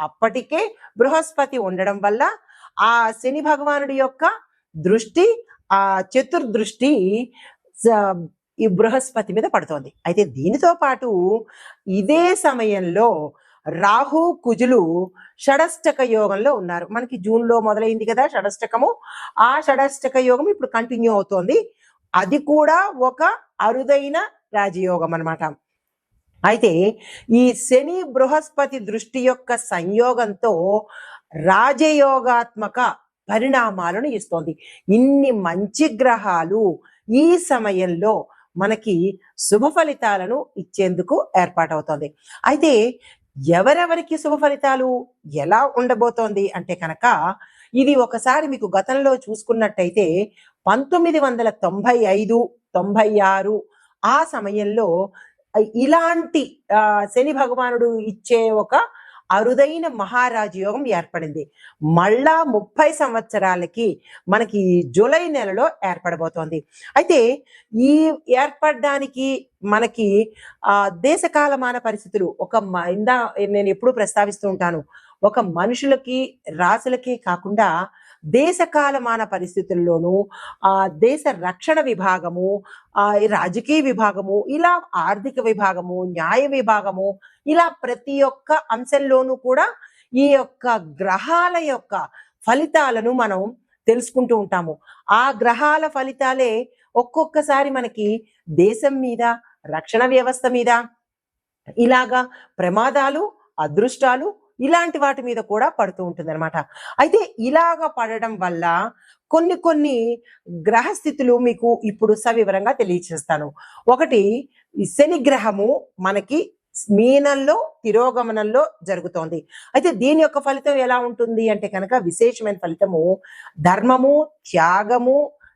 అప్పటికే బృహస్పతి ఉండడం వల్ల ఆ శని భగవానుడి యొక్క దృష్టి ఆ చతుర్దృష్టి స- ఈ బృహస్పతి మీద పడుతోంది. అయితే దీనితో పాటు ఇదే సమయంలో రాహు కుజులు షడష్టక యోగంలో ఉన్నారు. మనకి జూన్లో మొదలైంది కదా షడష్టకము. ఆ షడష్టక యోగం ఇప్పుడు కంటిన్యూ అవుతోంది. అది కూడా ఒక అరుదైన రాజయోగం అన్నమాట అయితే ఈ శని బృహస్పతి దృష్టి యొక్క సంయోగంతో రాజయోగాత్మక పరిణామాలను ఇస్తోంది. ఇన్ని మంచి గ్రహాలు ఈ సమయంలో మనకి శుభ ఫలితాలను ఇచ్చేందుకు ఏర్పాటవుతోంది. అయితే ఎవరెవరికి శుభ ఫలితాలు ఎలా ఉండబోతోంది అంటే కనుక ఇది ఒకసారి మీకు గతంలో చూసుకున్నట్టయితే పంతొమ్మిది వందల తొంభై ఐదు తొంభై ఆరు ఆ సమయంలో ఇలాంటి శని భగవానుడు ఇచ్చే ఒక అరుదైన మహారాజయోగం ఏర్పడింది. మళ్ళా ముప్పై సంవత్సరాలకి మనకి జూలై నెలలో ఏర్పడబోతోంది. అయితే ఈ ఏర్పడడానికి మనకి ఆ దేశకాలమాన పరిస్థితులు ఒక మ- ఇందా నేను ఎప్పుడూ ప్రస్తావిస్తూ ఉంటాను. ఒక మనుషులకి రాసులకే కాకుండా దేశకాలమాన పరిస్థితుల్లోనూ ఆ దేశ రక్షణ విభాగము ఆ రాజకీయ విభాగము ఇలా ఆర్థిక విభాగము న్యాయ విభాగము ఇలా ప్రతి ఒక్క అంశంలోనూ కూడా ఈ యొక్క గ్రహాల యొక్క ఫలితాలను మనం తెలుసుకుంటూ ఉంటాము. ఆ గ్రహాల ఫలితాలే ఒక్కొక్కసారి మనకి దేశం మీద రక్షణ వ్యవస్థ మీద ఇలాగా ప్రమాదాలు అదృష్టాలు ఇలాంటి వాటి మీద కూడా పడుతూ ఉంటుంది అనమాట అయితే ఇలాగ పడడం వల్ల కొన్ని కొన్ని గ్రహస్థితులు మీకు ఇప్పుడు సవివరంగా తెలియచేస్తాను. ఒకటి శని గ్రహము మనకి మీనంలో తిరోగమనంలో జరుగుతోంది. అయితే దీని యొక్క ఫలితం ఎలా ఉంటుంది అంటే కనుక విశేషమైన ఫలితము ధర్మము త్యాగము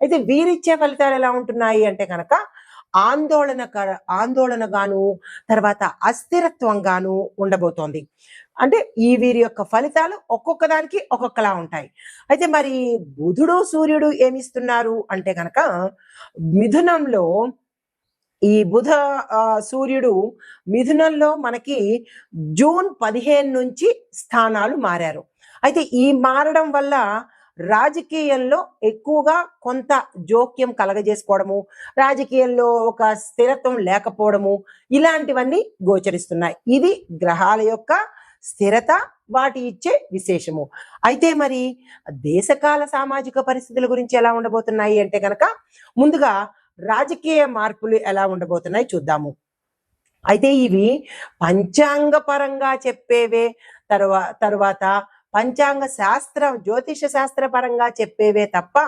అయితే వీరిచ్చే ఫలితాలు ఎలా ఉంటున్నాయి అంటే కనుక ఆందోళన ఆందోళనగాను తర్వాత అస్థిరత్వంగాను ఉండబోతోంది. అంటే ఈ వీరి యొక్క ఫలితాలు ఒక్కొక్క దానికి ఒక్కొక్కలా ఉంటాయి. అయితే మరి బుధుడు సూర్యుడు ఏమిస్తున్నారు అంటే కనుక మిథునంలో ఈ బుధ సూర్యుడు మిథునంలో మనకి జూన్ పదిహేను నుంచి స్థానాలు మారారు. అయితే ఈ మారడం వల్ల రాజకీయంలో ఎక్కువగా కొంత జోక్యం కలగజేసుకోవడము రాజకీయంలో ఒక స్థిరత్వం లేకపోవడము ఇలాంటివన్నీ గోచరిస్తున్నాయి. ఇది గ్రహాల యొక్క స్థిరత వాటి ఇచ్చే విశేషము. అయితే మరి దేశకాల సామాజిక పరిస్థితుల గురించి ఎలా ఉండబోతున్నాయి అంటే కనుక ముందుగా రాజకీయ మార్పులు ఎలా ఉండబోతున్నాయి చూద్దాము. అయితే ఇవి పంచాంగ పరంగా చెప్పేవే తర్వా తర్వాత పంచాంగ శాస్త్ర జ్యోతిష శాస్త్ర పరంగా చెప్పేవే తప్ప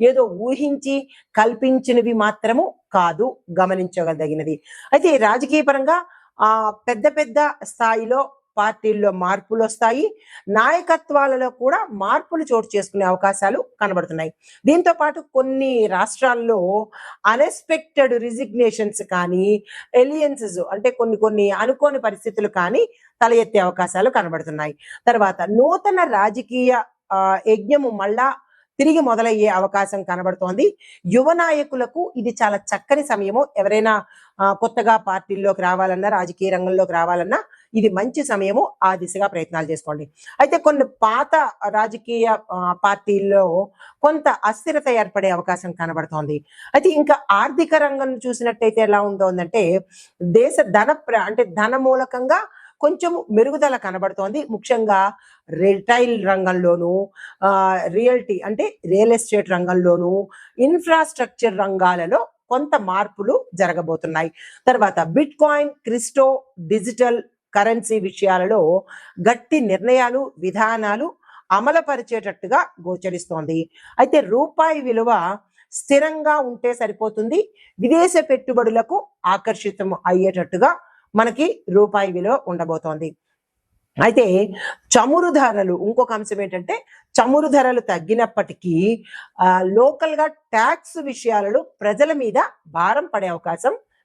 ఏదో ఊహించి కల్పించినవి మాత్రము కాదు గమనించగలదగినది అయితే రాజకీయ పరంగా ఆ పెద్ద పెద్ద స్థాయిలో పార్టీల్లో మార్పులు వస్తాయి నాయకత్వాలలో కూడా మార్పులు చోటు చేసుకునే అవకాశాలు కనబడుతున్నాయి. దీంతో పాటు కొన్ని రాష్ట్రాల్లో అన్ఎక్స్పెక్టెడ్ రిజిగ్నేషన్స్ కానీ ఎలియన్సెస్ అంటే కొన్ని కొన్ని అనుకోని పరిస్థితులు కానీ తల ఎత్తే అవకాశాలు కనబడుతున్నాయి. తర్వాత నూతన రాజకీయ యజ్ఞము మళ్ళా తిరిగి మొదలయ్యే అవకాశం కనబడుతోంది. యువ నాయకులకు ఇది చాలా చక్కని సమయము. ఎవరైనా కొత్తగా పార్టీల్లోకి రావాలన్నా రాజకీయ రంగంలోకి రావాలన్నా ఇది మంచి సమయము ఆ దిశగా ప్రయత్నాలు చేసుకోండి. అయితే కొన్ని పాత రాజకీయ పార్టీల్లో కొంత అస్థిరత ఏర్పడే అవకాశం కనబడుతోంది. అయితే ఇంకా ఆర్థిక రంగం చూసినట్టయితే ఎలా ఉంటుందంటే దేశ ధన ప్ర- అంటే ధన మూలకంగా కొంచెం మెరుగుదల కనబడుతోంది. ముఖ్యంగా రిటైల్ రంగంలోను రియల్టీ అంటే రియల్ ఎస్టేట్ రంగంలోను ఇన్ఫ్రాస్ట్రక్చర్ రంగాలలో కొంత మార్పులు జరగబోతున్నాయి. తర్వాత bitcoin crypto digital currency విషయాలలో గట్టి నిర్ణయాలు విధానాలు అమలుపరిచేటట్టుగా గోచరిస్తోంది. అయితే రూపాయి విలువ స్థిరంగా ఉంటే సరిపోతుంది. విదేశ పెట్టుబడులకు ఆకర్షితం అయ్యేటట్టుగా మనకి రూపాయి విలువ ఉండబోతోంది. అయితే చమురు ధరలు ఇంకొక అంశం ఏంటంటే చమురు ధరలు తగ్గినప్పటికీ లోకల్గా ట్యాక్స్ విషయాలలో ప్రజల మీద భారం పడే అవకాశం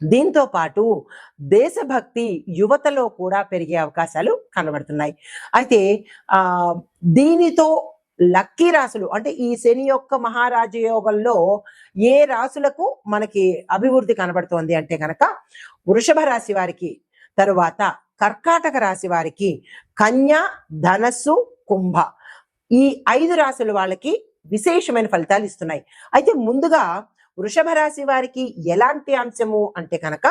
దీంతో పాటు దేశభక్తి యువతలో కూడా పెరిగే అవకాశాలు కనబడుతున్నాయి. అయితే ఆ దీనితో లక్కీ రాసులు అంటే ఈ శని యొక్క మహారాజ యోగంలో ఏ రాసులకు మనకి అభివృద్ధి కనబడుతోంది అంటే కనుక వృషభ రాశి వారికి తరువాత కర్కాటక రాశి వారికి కన్య ధనస్సు కుంభ ఈ ఐదు రాశుల వాళ్ళకి విశేషమైన ఫలితాలు ఇస్తున్నాయి. అయితే ముందుగా వృషభ రాశి వారికి ఎలాంటి అంశము అంటే కనుక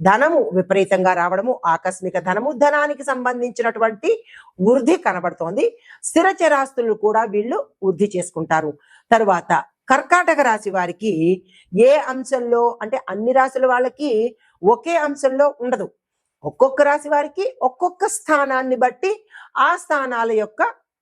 ధనము విపరీతంగా రావడము ఆకస్మిక ధనము ధనానికి సంబంధించినటువంటి వృద్ధి కనబడుతోంది. స్థిరచరాస్తులు కూడా వీళ్ళు వృద్ధి చేసుకుంటారు. తరువాత కర్కాటక రాశి వారికి ఏ అంశంలో అంటే అన్ని రాశుల వాళ్ళకి ఒకే అంశంలో ఉండదు. ఒక్కొక్క రాశి వారికి ఒక్కొక్క స్థానాన్ని బట్టి ఆ స్థానాల యొక్క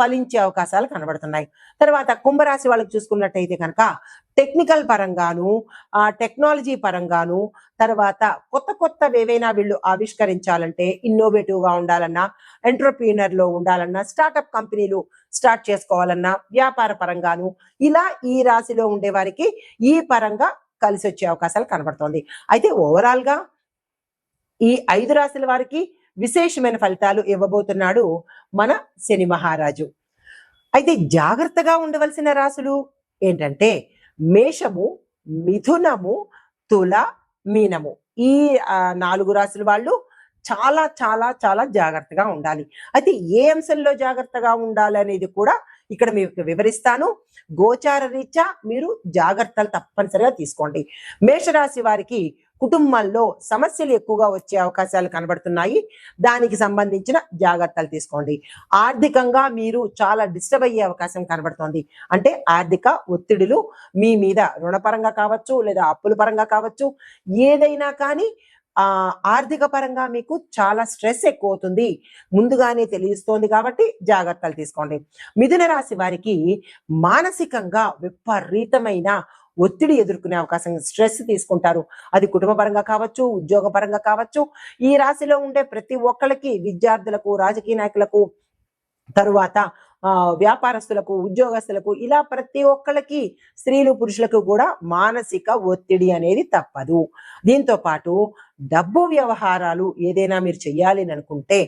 ఫలించే అవకాశాలు కనబడుతున్నాయి. తర్వాత కుంభరాశి వాళ్ళకి చూసుకున్నట్టయితే కనుక టెక్నికల్ పరంగాను ఆ టెక్నాలజీ పరంగాను తర్వాత కొత్త కొత్త ఏవైనా వీళ్ళు ఆవిష్కరించాలంటే ఇన్నోవేటివ్గా ఉండాలన్నా ఎంటర్ప్రీనర్లో ఉండాలన్నా స్టార్టప్ కంపెనీలు స్టార్ట్ చేసుకోవాలన్నా వ్యాపార పరంగాను ఇలా ఈ రాశిలో ఉండే వారికి ఈ పరంగా కలిసి వచ్చే అవకాశాలు కనబడుతోంది. అయితే ఓవరాల్గా ఈ ఐదు రాశుల వారికి విశేషమైన ఫలితాలు ఇవ్వబోతున్నాడు మన శని మహారాజు. అయితే జాగ్రత్తగా ఉండవలసిన రాశులు ఏంటంటే మేషము మిథునము తుల మీనము. ఈ నాలుగు రాశుల వాళ్ళు చాలా చాలా చాలా జాగ్రత్తగా ఉండాలి. అయితే ఏ అంశంలో జాగ్రత్తగా ఉండాలి అనేది కూడా ఇక్కడ మీకు వివరిస్తాను. గోచార రీత్యా మీరు జాగ్రత్తలు తప్పనిసరిగా తీసుకోండి. మేషరాశి వారికి కుటుంబంలో సమస్యలు ఎక్కువగా వచ్చే అవకాశాలు కనబడుతున్నాయి. దానికి సంబంధించిన జాగ్రత్తలు తీసుకోండి. ఆర్థికంగా మీరు చాలా డిస్టర్బ్ అయ్యే అవకాశం కనబడుతోంది. అంటే ఆర్థిక ఒత్తిడులు మీ మీద రుణపరంగా కావచ్చు లేదా అప్పుల పరంగా కావచ్చు ఏదైనా కానీ ఆ ఆర్థిక పరంగా మీకు చాలా స్ట్రెస్ ఎక్కువ అవుతుంది ముందుగానే తెలియస్తోంది కాబట్టి జాగ్రత్తలు తీసుకోండి. మిథున రాశి వారికి మానసికంగా విపరీతమైన ఒత్తిడి ఎదుర్కొనే అవకాశం స్ట్రెస్ తీసుకుంటారు. అది కుటుంబ పరంగా కావచ్చు ఉద్యోగ పరంగా కావచ్చు. ఈ రాశిలో ఉండే ప్రతి ఒక్కరికి విద్యార్థులకు రాజకీయ నాయకులకు తరువాత ఆ, వ్యాపారస్తులకు ఉద్యోగస్తులకు ఇలా ప్రతి ఒక్కళ్ళకి స్త్రీలు పురుషులకు కూడా మానసిక ఒత్తిడి అనేది తప్పదు. దీంతో పాటు డబ్బు వ్యవహారాలు ఏదైనా మీరు చెయ్యాలి అని అనుకుంటే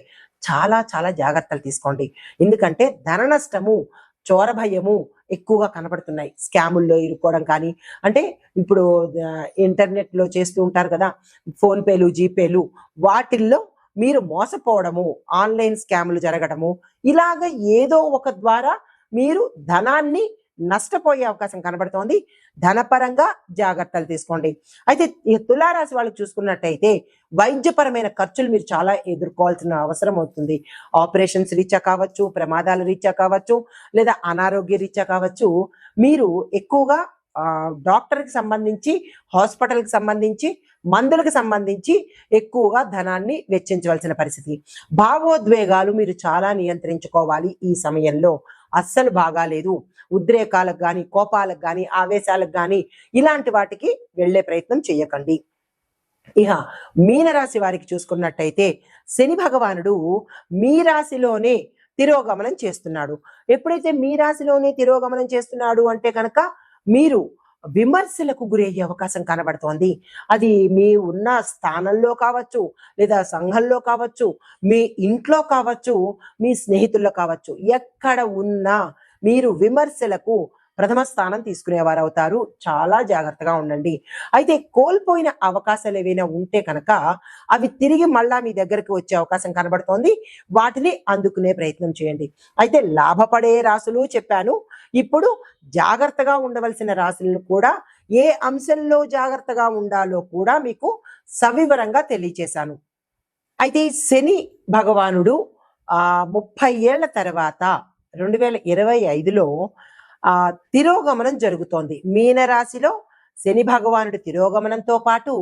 చాలా చాలా జాగ్రత్తలు తీసుకోండి. ఎందుకంటే ధన నష్టము చోర భయము ఎక్కువగా కనబడుతున్నాయి. స్కాముల్లో ఇరుక్కోవడం కానీ అంటే ఇప్పుడు ఇంటర్నెట్లో చేస్తూ ఉంటారు కదా ఫోన్పేలు జీపేలు వాటిల్లో మీరు మోసపోవడము ఆన్లైన్ స్కాములు జరగడము ఇలాగ ఏదో ఒక ద్వారా మీరు ధనాన్ని నష్టపోయే అవకాశం కనబడుతోంది. ధనపరంగా జాగ్రత్తలు తీసుకోండి. అయితే ఈ తులారాశి వాళ్ళు చూసుకున్నట్టయితే వైద్యపరమైన ఖర్చులు మీరు చాలా ఎదుర్కోవాల్సిన అవసరం అవుతుంది. ఆపరేషన్స్ రీత్యా కావచ్చు ప్రమాదాల రీత్యా కావచ్చు లేదా అనారోగ్య రీత్యా కావచ్చు మీరు ఎక్కువగా డాక్టర్కి సంబంధించి హాస్పిటల్కి సంబంధించి మందులకు సంబంధించి ఎక్కువగా ధనాన్ని వెచ్చించవలసిన పరిస్థితి. భావోద్వేగాలు మీరు చాలా నియంత్రించుకోవాలి ఈ సమయంలో. అస్సలు బాగాలేదు. ఉద్రేకాలకు కానీ కోపాలకు కానీ ఆవేశాలకు కానీ ఇలాంటి వాటికి వెళ్ళే ప్రయత్నం చేయకండి ఇహ మీనరాశి వారికి చూసుకున్నట్టయితే శని భగవానుడు మీ రాశిలోనే తిరోగమనం చేస్తున్నాడు. ఎప్పుడైతే మీ రాశిలోనే తిరోగమనం చేస్తున్నాడు అంటే కనుక మీరు విమర్శలకు గురయ్యే అవకాశం కనబడుతోంది. అది మీ ఉన్న స్థానంలో కావచ్చు లేదా సంఘంలో కావచ్చు మీ ఇంట్లో కావచ్చు మీ స్నేహితుల్లో కావచ్చు ఎక్కడ ఉన్నా మీరు విమర్శలకు ప్రథమ స్థానం తీసుకునేవారు అవుతారు చాలా జాగ్రత్తగా ఉండండి. అయితే కోల్పోయిన అవకాశాలు ఏవైనా ఉంటే కనుక అవి తిరిగి మళ్ళా మీ దగ్గరికి వచ్చే అవకాశం కనబడుతోంది. వాటిని అందుకునే ప్రయత్నం చేయండి. అయితే లాభపడే రాసులు చెప్పాను. ఇప్పుడు జాగ్రత్తగా ఉండవలసిన రాశులను కూడా ఏ అంశంలో జాగ్రత్తగా ఉండాలో కూడా మీకు సవివరంగా తెలియచేశాను. అయితే శని భగవానుడు ఆ ముప్పై ఏళ్ళ తర్వాత రెండు వేల ఇరవై ఐదులో ఆ తిరోగమనం జరుగుతోంది. మీనరాశిలో శని భగవానుడి తిరోగమనంతో పాటు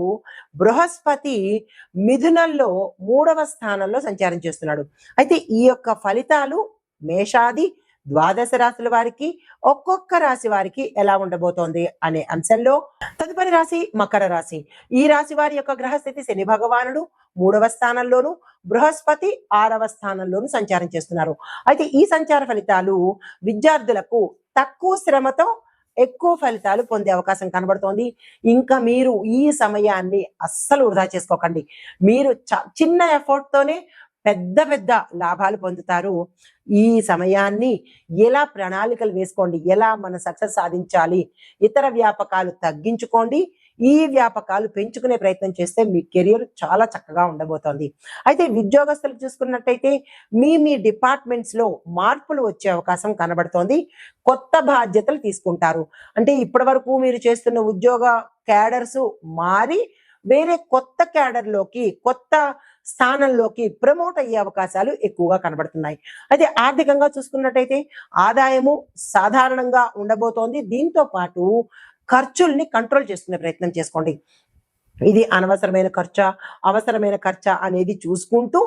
బృహస్పతి మిథునంలో మూడవ స్థానంలో సంచారం చేస్తున్నాడు. అయితే ఈ యొక్క ఫలితాలు మేషాది ద్వాదశ రాశుల వారికి ఒక్కొక్క రాశి వారికి ఎలా ఉండబోతోంది అనే అంశంలో తదుపరి రాశి మకర రాశి. ఈ రాశి వారి యొక్క గ్రహస్థితి శని భగవానుడు మూడవ స్థానంలోను బృహస్పతి ఆరవ స్థానంలోను సంచారం చేస్తున్నారు. అయితే ఈ సంచార ఫలితాలు విద్యార్థులకు తక్కువ శ్రమతో ఎక్కువ ఫలితాలు పొందే అవకాశం కనబడుతోంది. ఇంకా మీరు ఈ సమయాన్ని అస్సలు వృధా చేసుకోకండి. మీరు చ- చిన్న ఎఫర్ట్తోనే పెద్ద పెద్ద లాభాలు పొందుతారు. ఈ సమయాన్ని ఎలా ప్రణాళికలు వేసుకోండి? ఎలా మన సక్సెస్ సాధించాలి? ఇతర వ్యాపకాలు తగ్గించుకోండి. ఈ వ్యాపకాలు పెంచుకునే ప్రయత్నం చేస్తే మీ కెరియర్ చాలా చక్కగా ఉండబోతోంది. అయితే ఉద్యోగస్తులు చూసుకున్నట్టయితే మీ మీ డిపార్ట్మెంట్స్లో మార్పులు వచ్చే అవకాశం కనబడుతోంది. కొత్త బాధ్యతలు తీసుకుంటారు. అంటే ఇప్పటి వరకు మీరు చేస్తున్న ఉద్యోగ క్యాడర్స్ మారి వేరే కొత్త క్యాడర్లోకి కొత్త స్థానంలోకి ప్రమోట్ అయ్యే అవకాశాలు ఎక్కువగా కనబడుతున్నాయి. అయితే ఆర్థికంగా చూసుకున్నట్టయితే ఆదాయము సాధారణంగా ఉండబోతోంది. దీంతో పాటు ఖర్చుల్ని కంట్రోల్ చేసుకునే ప్రయత్నం చేసుకోండి. ఇది అనవసరమైన ఖర్చా అవసరమైన ఖర్చా అనేది చూసుకుంటూ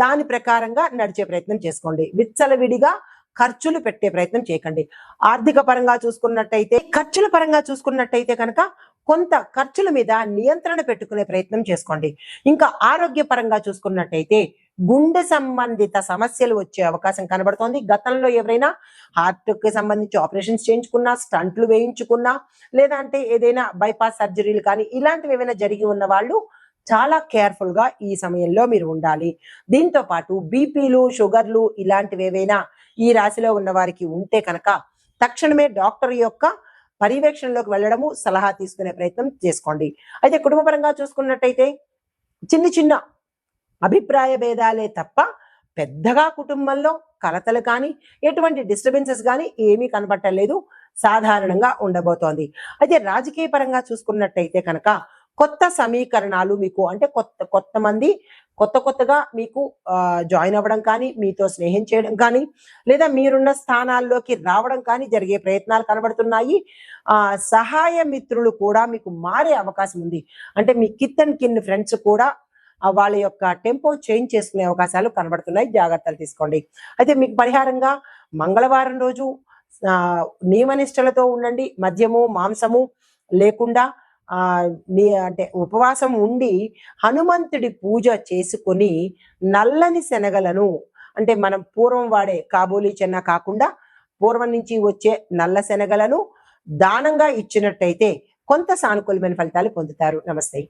దాని ప్రకారంగా నడిచే ప్రయత్నం చేసుకోండి. విచ్చలవిడిగా ఖర్చులు పెట్టే ప్రయత్నం చేయకండి. ఆర్థిక పరంగా చూసుకున్నట్టయితే ఖర్చుల పరంగా చూసుకున్నట్టయితే కనుక కొంత ఖర్చుల మీద నియంత్రణ పెట్టుకునే ప్రయత్నం చేసుకోండి. ఇంకా ఆరోగ్య పరంగా చూసుకున్నట్టయితే గుండె సంబంధిత సమస్యలు వచ్చే అవకాశం కనబడుతోంది. గతంలో ఎవరైనా హార్ట్కి సంబంధించి ఆపరేషన్స్ చేయించుకున్నా స్టంట్లు వేయించుకున్నా లేదా అంటే ఏదైనా బైపాస్ సర్జరీలు కానీ ఇలాంటివి ఏమైనా జరిగి ఉన్న వాళ్ళు చాలా కేర్ఫుల్గా ఈ సమయంలో మీరు ఉండాలి. దీంతో పాటు బీపీలు షుగర్లు ఇలాంటివి ఏవైనా ఈ రాశిలో ఉన్న వారికి ఉంటే కనుక తక్షణమే డాక్టర్ యొక్క పర్యవేక్షణలోకి వెళ్ళడము సలహా తీసుకునే ప్రయత్నం చేసుకోండి. అయితే కుటుంబపరంగా చూసుకున్నట్టయితే చిన్న చిన్న అభిప్రాయ భేదాలే తప్ప పెద్దగా కుటుంబంలో కలతలు కానీ ఎటువంటి డిస్టర్బెన్సెస్ కానీ ఏమీ కనబట్టలేదు సాధారణంగా ఉండబోతోంది. అయితే రాజకీయ పరంగా చూసుకున్నట్టయితే కనుక కొత్త సమీకరణాలు మీకు అంటే కొత్త కొత్త మంది కొత్త కొత్తగా మీకు జాయిన్ అవ్వడం కానీ మీతో స్నేహం చేయడం కానీ లేదా మీరున్న స్థానాల్లోకి రావడం కానీ జరిగే ప్రయత్నాలు కనబడుతున్నాయి. ఆ సహాయ మిత్రులు కూడా మీకు మారే అవకాశం ఉంది. అంటే మీ కిత్తన్ కిన్ ఫ్రెండ్స్ కూడా వాళ్ళ యొక్క టెంపో చేంజ్ చేసుకునే అవకాశాలు కనబడుతున్నాయి. జాగ్రత్తలు తీసుకోండి. అయితే మీకు పరిహారంగా మంగళవారం రోజు నియమనిష్టలతో ఉండండి. మద్యము మాంసము లేకుండా అంటే ఉపవాసం ఉండి హనుమంతుడి పూజ చేసుకొని నల్లని శనగలను అంటే మనం పూర్వం వాడే కాబోలి చెన్న కాకుండా పూర్వం నుంచి వచ్చే నల్ల శనగలను దానంగా ఇచ్చినట్టయితే కొంత సానుకూలమైన ఫలితాలు పొందుతారు. నమస్తే.